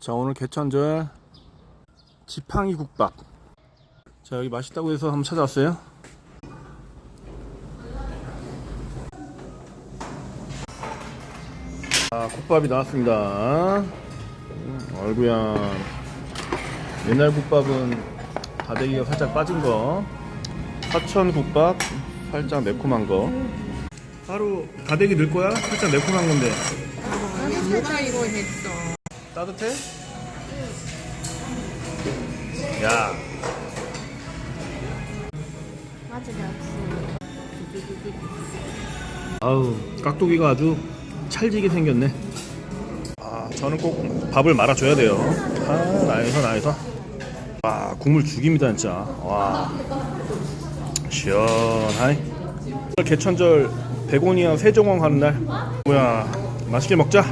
자 오늘 개천절 지팡이 국밥. 자 여기 맛있다고 해서 한번 찾아왔어요. 아 국밥이 나왔습니다. 음, 얼구야. 옛날 국밥은 다대기가 살짝 빠진 거. 사천 국밥 살짝 매콤한 거. 하루 다대기 넣을 거야? 살짝 매콤한 건데. 누가 이거 했어? 따뜻해? 야. 맞아. 아우 깍두기가 아주 찰지게 생겼네. 아 저는 꼭 밥을 말아줘야 돼요. 아 나에서 나에서. 와 국물 죽입니다 진짜. 와. 시원하이. 개천절 베고니아 세종왕 하는 날. 뭐야 맛있게 먹자